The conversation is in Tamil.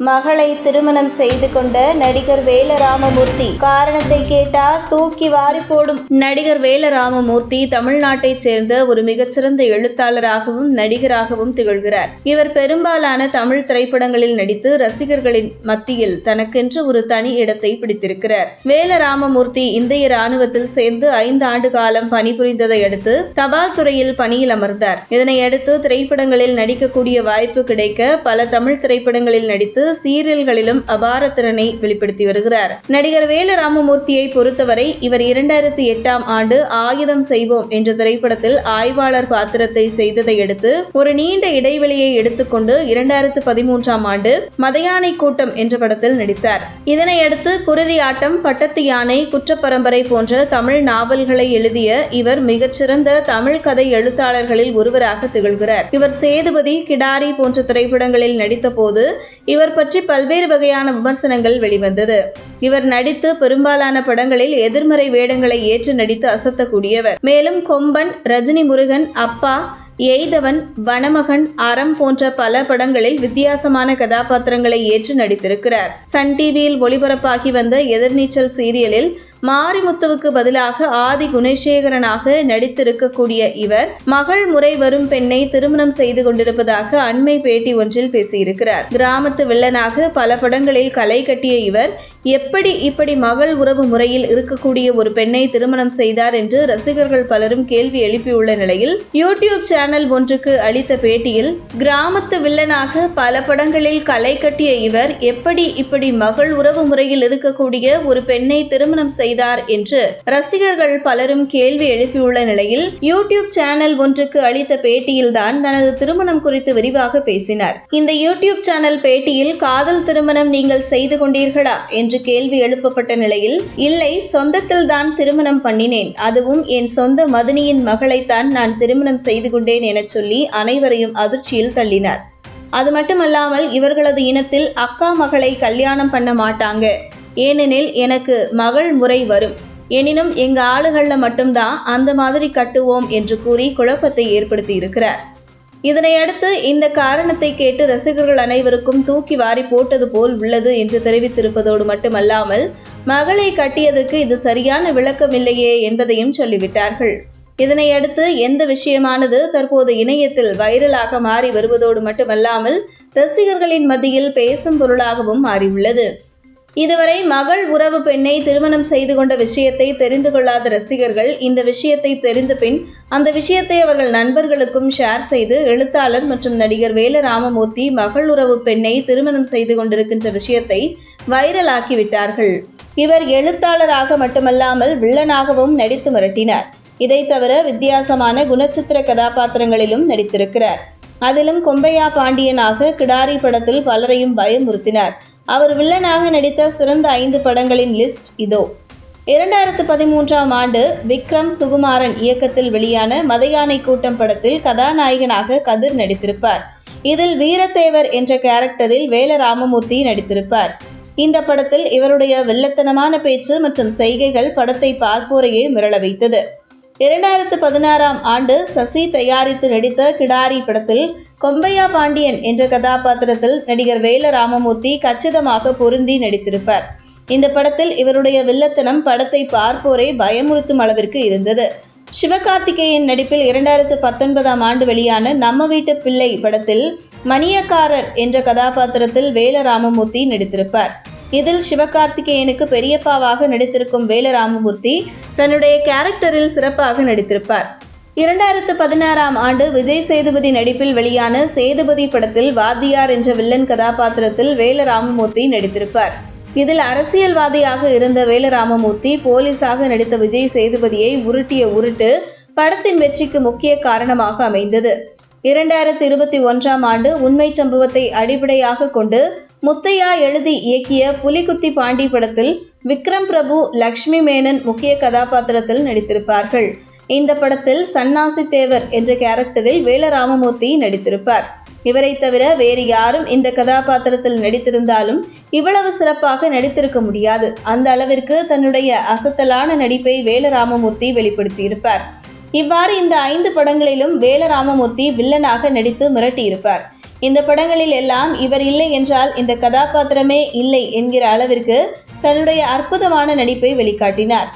மகளை திருமணம் செய்து கொண்ட நடிகர் வேலராமமூர்த்தி. காரணத்தை கேட்டா தூக்கி வாரி போடும். நடிகர் வேலராமமூர்த்தி தமிழ்நாட்டைச் சேர்ந்த ஒரு மிகச்சிறந்த எழுத்தாளராகவும் நடிகராகவும் திகழ்கிறார். இவர் பெரும்பாலான தமிழ் திரைப்படங்களில் நடித்து ரசிகர்களின் மத்தியில் தனக்கென்று ஒரு தனி இடத்தை பிடித்திருக்கிறார். வேலராமமூர்த்தி இந்திய ராணுவத்தில் சேர்ந்து ஐந்து ஆண்டு காலம் பணிபுரிந்ததை அடுத்து தபால் துறையில் பணியில் அமர்ந்தார். இதனையடுத்து திரைப்படங்களில் நடிக்கக்கூடிய வாய்ப்பு கிடைக்க பல தமிழ் திரைப்படங்களில் நடித்து சீரியல்களிலும் அபார திறனை வெளிப்படுத்தி வருகிறார். நடிகர் வேலு ராமமூர்த்தியை பொறுத்தவரை இவர் இரண்டாயிரத்தி எட்டாம் ஆண்டு ஆயுதம் செய்வோம் என்ற திரைப்படத்தில் ஆய்வாளர் பாத்திரத்தை செய்ததை அடுத்து ஒரு நீண்ட இடைவெளியை எடுத்துக்கொண்டு இரண்டாயிரத்து பதிமூன்றாம் ஆண்டு மதையானை கூட்டம் என்ற படத்தில் நடித்தார். இதனையடுத்து குருதி ஆட்டம் பட்டத்து யானை குற்றப்பரம்பரை போன்ற தமிழ் நாவல்களை எழுதிய இவர் மிகச்சிறந்த தமிழ் கதை எழுத்தாளர்களில் ஒருவராக திகழ்கிறார். இவர் சேதுபதி கிடாரி போன்ற திரைப்படங்களில் நடித்த போது இவர் பற்றி பல்வேறு வகையான விமர்சனங்கள் வெளிவந்தது. இவர் நடித்து பெரும்பாலான படங்களில் எதிர்மறை வேடங்களை ஏற்று நடித்து அசத்தக்கூடியவர். மேலும் கொம்பன் ரஜினி முருகன் அப்பா எய்தவன் வனமகன் அறம் போன்ற பல படங்களில் வித்தியாசமான கதாபாத்திரங்களை ஏற்று நடித்திருக்கிறார். சன் டிவியில் ஒளிபரப்பாகி வந்த எதிர்நீச்சல் சீரியலில் மாரிமுத்துவுக்கு பதிலாக ஆதி குணசேகரனாக நடித்திருக்கக்கூடிய இவர் மகள் முறை வரும் பெண்ணை திருமணம் செய்து கொண்டிருப்பதாக அண்மை பேட்டி ஒன்றில் பேசியிருக்கிறார். கிராமத்து வில்லனாக பல படங்களில் கலை கட்டிய இவர் எப்படி இப்படி மகள் உறவு முறையில் இருக்கக்கூடிய ஒரு பெண்ணை திருமணம் செய்தார் என்று ரசிகர்கள் பலரும் கேள்வி எழுப்பியுள்ள நிலையில் யூடியூப் சேனல் ஒன்றுக்கு அளித்த பேட்டியில் கிராமத்து வில்லனாக பல படங்களில் களை கட்டிய இவர் எப்படி இப்படி மகள் உறவு முறையில் இருக்கக்கூடிய ஒரு பெண்ணை திருமணம் செய்தார் என்று ரசிகர்கள் பலரும் கேள்வி எழுப்பியுள்ள நிலையில் யூடியூப் சேனல் ஒன்றுக்கு அளித்த பேட்டியில்தான் தனது திருமணம் குறித்து விரிவாக பேசினார். இந்த யூடியூப் சேனல் பேட்டியில் காதல் திருமணம் நீங்கள் செய்து கொண்டீர்களா? என்று கேள்வி எழுப்பப்பட்ட நிலையில் இல்லை சொந்தத்தில் தான் திருமணம் பண்ணினேன். அதுவும் என் சொந்த மதினியின் மகளைத்தான் நான் திருமணம் செய்து கொண்டேன் என சொல்லி அனைவரையும் அதிர்ச்சியில் தள்ளினார். அது மட்டுமல்லாமல் இவர்களது இனத்தில் அக்கா மகளை கல்யாணம் பண்ண மாட்டாங்க. ஏனெனில் எனக்கு மகள் முறை வரும். எனினும் எங்க ஆளுகள்ல மட்டும்தான் அந்த மாதிரி கட்டுவோம் என்று கூறி குழப்பத்தை ஏற்படுத்தி இருக்கிறார் இதனையடுத்து இந்த காரணத்தை கேட்டு ரசிகர்கள் அனைவருக்கும் தூக்கி வாரி போட்டது போல் உள்ளது என்று தெரிவித்திருப்பதோடு மட்டுமல்லாமல் மகளை கட்டியதற்கு இது சரியான விளக்கமில்லையே என்பதையும் சொல்லிவிட்டார்கள். இதனையடுத்து எந்த விஷயமானது தற்போது இணையத்தில் வைரலாக மாறி வருவதோடு மட்டுமல்லாமல் ரசிகர்களின் மத்தியில் பேசும் பொருளாகவும் மாறியுள்ளது. இதுவரை மகள் உறவு பெண்ணை திருமணம் செய்து கொண்ட விஷயத்தை தெரிந்து கொள்ளாத ரசிகர்கள் இந்த விஷயத்தை தெரிந்த பின் அந்த விஷயத்தை அவர்கள் நண்பர்களுக்கும் ஷேர் செய்து எழுத்தாளர் மற்றும் நடிகர் வேல ராமமூர்த்தி மகள் உறவு பெண்ணை திருமணம் செய்து கொண்டிருக்கின்ற விஷயத்தை வைரலாக்கிவிட்டார்கள் இவர் எழுத்தாளராக மட்டுமல்லாமல் வில்லனாகவும் நடித்து மிரட்டினார். இதை தவிர வித்தியாசமான குணச்சித்திர கதாபாத்திரங்களிலும் நடித்திருக்கிறார். அதிலும் கொம்பையா பாண்டியனாக கிடாரி படத்தில் பலரையும் பயமுறுத்தினார். அவர் வில்லனாக நடித்த சிறந்த ஐந்து படங்களின் லிஸ்ட் இதோ. இரண்டாயிரத்து பதிமூன்றாம் ஆண்டு விக்ரம் சுகுமாரன் இயக்கத்தில் வெளியான மதையானை கூட்டம் படத்தில் கதாநாயகனாக கதிர் நடித்திருப்பார். இதில் வீரத்தேவர் என்ற கேரக்டரில் வேல ராமமூர்த்தி நடித்திருப்பார். இந்த படத்தில் இவருடைய வில்லத்தனமான பேச்சு மற்றும் செய்கைகள் படத்தை பார்ப்போரையே மிரள வைத்தது. இரண்டாயிரத்து பதினாறாம் ஆண்டு சசி தயாரித்து நடித்த கிடாரி படத்தில் கொம்பையா பாண்டியன் என்ற கதாபாத்திரத்தில் நடிகர் வேல ராமமூர்த்தி கச்சிதமாக பொருந்தி நடித்திருப்பார். இந்த படத்தில் இவருடைய வில்லத்தனம் படத்தை பார்ப்போரை பயமுறுத்தும் அளவிற்கு இருந்தது. சிவகார்த்திகேயன் நடிப்பில் இரண்டாயிரத்து பத்தொன்பதாம் ஆண்டு வெளியான நம்ம வீட்டு பிள்ளை படத்தில் மணியக்காரர் என்ற கதாபாத்திரத்தில் வேல ராமமூர்த்தி நடித்திருப்பார். இதில் சிவகார்த்திகேயனுக்கு பெரியப்பாவாக நடித்திருக்கும் வேல ராமமூர்த்தி தன்னுடைய கேரக்டரில் சிறப்பாக நடித்திருப்பார். இரண்டாயிரத்து பதினாறாம் ஆண்டு விஜய் சேதுபதி நடிப்பில் வெளியான சேதுபதி படத்தில் வாத்தியார் என்ற வில்லன் கதாபாத்திரத்தில் வேல ராமமூர்த்தி நடித்திருப்பார். இதில் அரசியல்வாதியாக இருந்த வேல ராமமூர்த்தி போலீஸாக நடித்த விஜய் சேதுபதியை உருட்டிய உருட்டு படத்தின் வெற்றிக்கு முக்கிய காரணமாக அமைந்தது. இரண்டாயிரத்து இருபத்தி ஒன்றாம் ஆண்டு உண்மை சம்பவத்தை அடிப்படையாக கொண்டு முத்தையா எழுதி இயக்கிய புலிகுத்தி பாண்டி படத்தில் விக்ரம் பிரபு லக்ஷ்மி மேனன் முக்கிய கதாபாத்திரத்தில் நடித்திருப்பார்கள். இந்த படத்தில் சன்னாசி தேவர் என்ற கேரக்டரில் வேலராமமூர்த்தி நடித்திருப்பார். இவரை தவிர வேறு யாரும் இந்த கதாபாத்திரத்தில் நடித்திருந்தாலும் இவ்வளவு சிறப்பாக நடித்திருக்க முடியாது. அந்த அளவிற்கு தன்னுடைய அசத்தலான நடிப்பை வேலராமமூர்த்தி வெளிப்படுத்தியிருப்பார். இவ்வாறு இந்த ஐந்து படங்களிலும் வேலராமமூர்த்தி வில்லனாக நடித்து மிரட்டியிருப்பார். இந்த படங்களில் எல்லாம் இவர் இல்லை என்றால் இந்த கதாபாத்திரமே இல்லை என்கிற அளவிற்கு தன்னுடைய அற்புதமான நடிப்பை வெளிக்காட்டினார்.